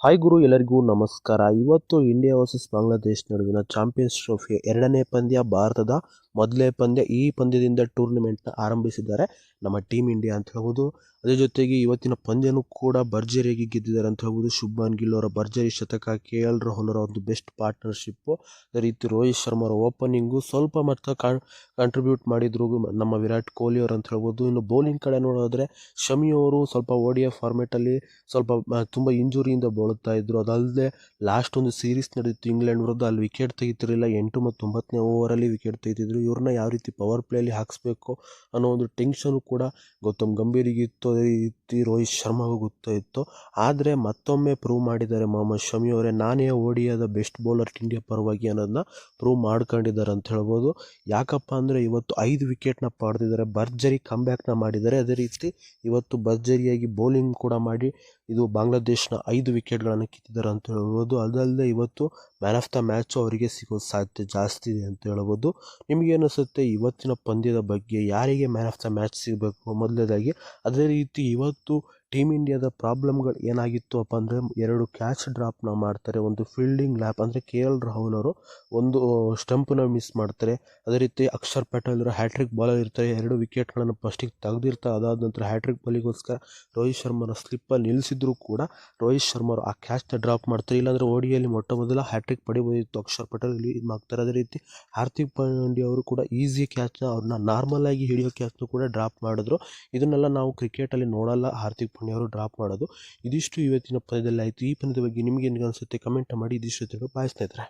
Hi ಗುರು ಎಲ್ಲರಿಗೂ ನಮಸ್ಕಾರ. ಇವತ್ತು ಇಂಡಿಯಾ ವರ್ಸಸ್ ಬಾಂಗ್ಲಾದೇಶ್ ನಡುವಿನ ಚಾಂಪಿಯನ್ಸ್ ಟ್ರೋಫಿಯ ಎರಡನೇ ಪಂದ್ಯ ಭಾರತದ ಮೊದಲನೇ ಪಂದ್ಯ, ಈ ಪಂದ್ಯದಿಂದ ಟೂರ್ನಮೆಂಟ್ನ ಆರಂಭಿಸಿದ್ದಾರೆ. ನಮ್ಮ ಟೀಮ್ ಇಂಡಿಯಾ ಅಂತ ಹೇಳ್ಬೋದು. ಅದೇ ಜೊತೆಗೆ ಇವತ್ತಿನ ಪಂದ್ಯನೂ ಕೂಡ ಭರ್ಜರಿಯಾಗಿ ಗೆದ್ದಿದ್ದಾರೆ ಅಂತ ಹೇಳ್ಬೋದು. ಶುಭಾನ್ ಗಿಲ್ ಅವರ ಭರ್ಜರಿ ಶತಕ ಕೆ ಎಲ್ ರಾಹುಲ್ ಅವರ ಒಂದು ಬೆಸ್ಟ್ ಪಾರ್ಟ್ನರ್ಶಿಪ್ಪು ಅದೇ ರೀತಿ ರೋಹಿತ್ ಶರ್ಮಾ ಅವರ ಓಪನಿಂಗು ಸ್ವಲ್ಪ ಮಟ್ಟ ಕಾಂಟ್ರಿಬ್ಯೂಟ್ ಮಾಡಿದ್ರು ನಮ್ಮ ವಿರಾಟ್ ಕೊಹ್ಲಿ ಅವರು ಅಂತ ಹೇಳ್ಬೋದು. ಇನ್ನು ಬೌಲಿಂಗ್ ಕಡೆ ನೋಡೋದ್ರೆ ಶಮಿ ಅವರು ಸ್ವಲ್ಪ ಓಡಿಯ ಫಾರ್ಮೆಟಲ್ಲಿ ಸ್ವಲ್ಪ ತುಂಬ ಇಂಜುರಿಯಿಂದ ಬೋಳುತ್ತಾ ಇದ್ರು. ಅದಲ್ಲದೆ ಲಾಸ್ಟ್ ಒಂದು ಸೀರೀಸ್ ನಡೆದಿತ್ತು, ಇಂಗ್ಲೆಂಡ್ ವಿರುದ್ಧ ಅಲ್ಲಿ ವಿಕೆಟ್ ತೆಗಿತಿರಲಿಲ್ಲ. ಎಂಟು ಮತ್ತು ಒಂಬತ್ತನೇ ಓವರಲ್ಲಿ ವಿಕೆಟ್ ತೆಗಿತಿದ್ರು. ಇವ್ರನ್ನ ಯಾವ ರೀತಿ ಪವರ್ ಪ್ಲೇಯಲ್ಲಿ ಹಾಕಿಸ್ಬೇಕು ಅನ್ನೋ ಒಂದು ಟೆನ್ಷನು ಕೂಡ ಗೌತಮ್ ಗಂಭೀರಿಗೆ ಇತ್ತು, ಅದೇ ರೀತಿ ರೋಹಿತ್ ಶರ್ಮಾಗೂ ಗೊತ್ತಾಯಿತ್ತು ಆದರೆ ಮತ್ತೊಮ್ಮೆ ಪ್ರೂವ್ ಮಾಡಿದ್ದಾರೆ ಮೊಹಮ್ಮದ್ ಶಮಿ ಅವರೇ. ನಾನೇ ಓಡಿಯಾದ ಬೆಸ್ಟ್ ಬೌಲರ್ ಇಂಡಿಯಾ ಪರವಾಗಿ ಅನ್ನೋದನ್ನ ಪ್ರೂವ್ ಮಾಡ್ಕೊಂಡಿದ್ದಾರೆ ಅಂತ ಹೇಳ್ಬೋದು. ಯಾಕಪ್ಪ ಅಂದರೆ ಇವತ್ತು ಐದು ವಿಕೆಟ್ನ ಪಡೆದಿದ್ದಾರೆ. ಭರ್ಜರಿ ಕಂಬ್ಯಾಕ್ನ ಮಾಡಿದ್ದಾರೆ. ಅದೇ ರೀತಿ ಇವತ್ತು ಭರ್ಜರಿಯಾಗಿ ಬೌಲಿಂಗ್ ಕೂಡ ಮಾಡಿ ಇದು ಬಾಂಗ್ಲಾದೇಶನ ಐದು ವಿಕೆಟ್ಗಳನ್ನು ಕಿತ್ತಿದ್ದಾರೆ ಅಂತ ಹೇಳ್ಬೋದು. ಅದಲ್ಲದೆ ಇವತ್ತು ಮ್ಯಾನ್ ಆಫ್ ದ ಮ್ಯಾಚು ಅವರಿಗೆ ಸಿಗೋ ಸಾಧ್ಯತೆ ಜಾಸ್ತಿ ಇದೆ ಅಂತ ಹೇಳ್ಬೋದು. ನಿಮಗೆ ಅನಿಸುತ್ತೆ ಇವತ್ತಿನ ಪಂದ್ಯದ ಬಗ್ಗೆ ಯಾರಿಗೆ ಮ್ಯಾನ್ ಆಫ್ ದ ಮ್ಯಾಚ್ ಸಿಗಬೇಕು ಮೊದಲನೇದಾಗಿ ಅದೇ ರೀತಿ ಇವತ್ತು ಟೀಮ್ ಇಂಡಿಯಾದ ಪ್ರಾಬ್ಲಮ್ಗಳು ಏನಾಗಿತ್ತು ಅಪ್ಪ ಅಂದರೆ ಎರಡು ಕ್ಯಾಚ್ ಡ್ರಾಪ್ನ ಮಾಡ್ತಾರೆ, ಒಂದು ಫೀಲ್ಡಿಂಗ್ ಲ್ಯಾಪ್ ಅಂದರೆ ಕೆ ಎಲ್ ರಾಹುಲ್ ಅವರು ಒಂದು ಸ್ಟಂಪನ್ನ ಮಿಸ್ ಮಾಡ್ತಾರೆ. ಅದೇ ರೀತಿ ಅಕ್ಷರ್ ಪಟೇಲ್ ಅವರು ಹ್ಯಾಟ್ರಿಕ್ ಬಾಲರ್ ಇರ್ತಾರೆ, ಎರಡು ವಿಕೆಟ್ಗಳನ್ನು ಫಸ್ಟಿಗೆ ತೆಗೆದಿರ್ತಾರೆ ಅದಾದ ನಂತರ ಹ್ಯಾಟ್ರಿಕ್ ಬಾಲಿಗೋಸ್ಕರ ರೋಹಿತ್ ಶರ್ಮನ ಸ್ಲಿಪ್ಪಲ್ಲಿ ನಿಲ್ಲಿಸಿದ್ರು ಕೂಡ ರೋಹಿತ್ ಶರ್ಮ ಅವರು ಆ ಕ್ಯಾಚ್ನ ಡ್ರಾಪ್ ಮಾಡ್ತಾರೆ. ಇಲ್ಲಾಂದರೆ ಓಡಿಯಲ್ಲಿ ಮೊಟ್ಟ ಮೊದಲ ಹ್ಯಾಟ್ರಿಕ್ ಪಡಿಬೋದಿತ್ತು ಅಕ್ಷರ್ ಪಟೇಲ್ ಇಲ್ಲಿ ಇದು ಮಾಡ್ತಾರೆ. ಅದೇ ರೀತಿ ಹಾರ್ದಿಕ್ ಪಾಂಡ್ಯ ಅವರು ಕೂಡ ಈಸಿ ಕ್ಯಾಚ್ನ ಅವ್ರನ್ನ ನಾರ್ಮಲ್ ಆಗಿ ಹಿಡಿಯೋ ಕ್ಯಾಚ್ನು ಕೂಡ ಡ್ರಾಪ್ ಮಾಡಿದ್ರು. ಇದನ್ನೆಲ್ಲ ನಾವು ಕ್ರಿಕೆಟಲ್ಲಿ ನೋಡಲ್ಲ, ಹಾರ್ದಿಕ್ ಪಾಂಡ್ಯ ಅವರು ಡ್ರಾಪ್ ಮಾಡೋದು. ಇದಿಷ್ಟು ಇವತ್ತಿನ ಪಂದ್ಯದಲ್ಲಿ ಆಯಿತು. ಈ ಪಂದ್ಯದ ಬಗ್ಗೆ ನಿಮಗೆ ಅನಿಸುತ್ತೆ? ಕಮೆಂಟ್ ಮಾಡಿ. ಇದಿಷ್ಟು ತಿಳ್ಕೊಂಡು ಬಾಯ್ ಸ್ನೇಹಿತರೆ.